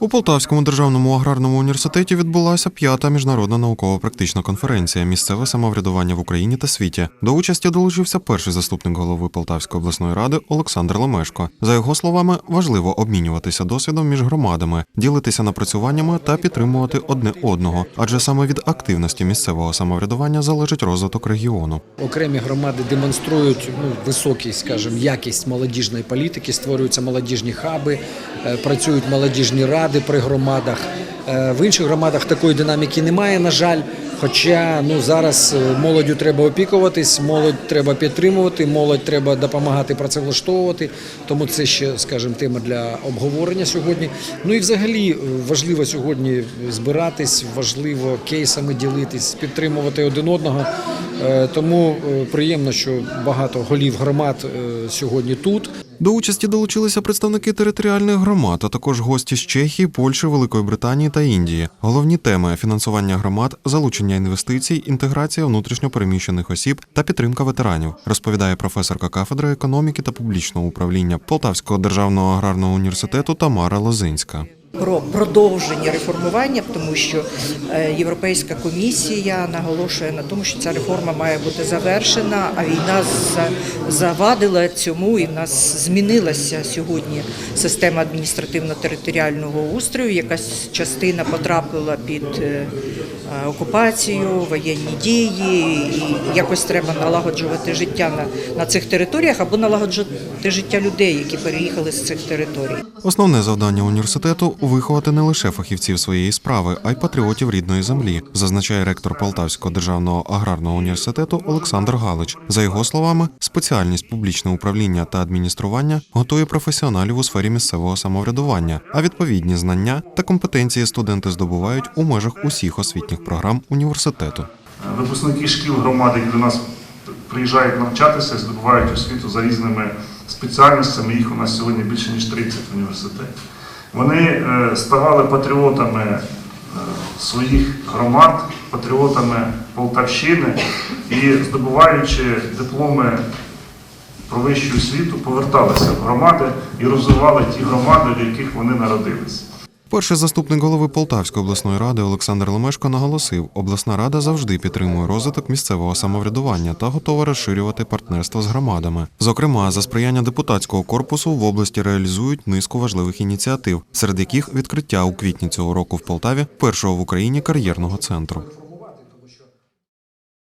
У Полтавському державному аграрному університеті відбулася п'ята міжнародна науково-практична конференція Місцеве самоврядування в Україні та світі. До участі долучився перший заступник голови Полтавської обласної ради Олександр Лемешко. За його словами, важливо обмінюватися досвідом між громадами, ділитися напрацюваннями та підтримувати одне одного, адже саме від активності місцевого самоврядування залежить розвиток регіону. Окремі громади демонструють ну, високий, скажімо, якість молодіжної політики, створюються молодіжні хаби, е, працюють молодіжні ради при громадах. Е, В інших громадах такої динаміки немає, на жаль. Хоча ну зараз е, молоддю треба опікуватись, молодь треба підтримувати, молодь треба допомагати працевлаштовувати. Тому це ще, скажімо, тема для обговорення сьогодні. Ну і взагалі е, важливо сьогодні збиратись, важливо кейсами ділитись, підтримувати один одного. Е, Тому е, приємно, що багато голів громад е, сьогодні тут. До участі долучилися представники територіальних громад, а також гості з Чехії, Польщі, Великої Британії та Індії. Головні теми фінансування громад, залучення інвестицій, інтеграція внутрішньопереміщених осіб та підтримка ветеранів, розповідає професорка кафедри економіки та публічного управління Полтавського державного аграрного університету Тамара Лозинська. Про продовження реформування, тому що е, Європейська комісія наголошує на тому, що ця реформа має бути завершена, а війна завадила цьому, і в нас змінилася сьогодні система адміністративно-територіального устрою. Якась частина потрапила під е, окупацію, воєнні дії, і якось треба налагоджувати життя на, на цих територіях або налагоджувати життя людей, які переїхали з цих територій. Основне завдання університету виховати не лише фахівців своєї справи, а й патріотів рідної землі, зазначає ректор Полтавського державного аграрного університету Олександр Галич. За його словами, спеціальність публічне управління та адміністрування готує професіоналів у сфері місцевого самоврядування, а відповідні знання та компетенції студенти здобувають у межах усіх освітніх програм університету. Випускники шкіл громади, які до нас приїжджають навчатися, здобувають освіту за різними спеціальностями. Їх у нас сьогодні більше ніж 30 в університеті. Вони е, ставали патріотами е, своїх громад, патріотами Полтавщини і здобуваючи дипломи про вищу освіту, поверталися в громади і розвивали ті громади, в яких вони народилися. Перший заступник голови Полтавської обласної ради Олександр Лемешко наголосив, обласна рада завжди підтримує розвиток місцевого самоврядування та готова розширювати партнерство з громадами. Зокрема, за сприяння депутатського корпусу в області реалізують низку важливих ініціатив, серед яких відкриття у квітні цього року в Полтаві першого в Україні кар'єрного центру.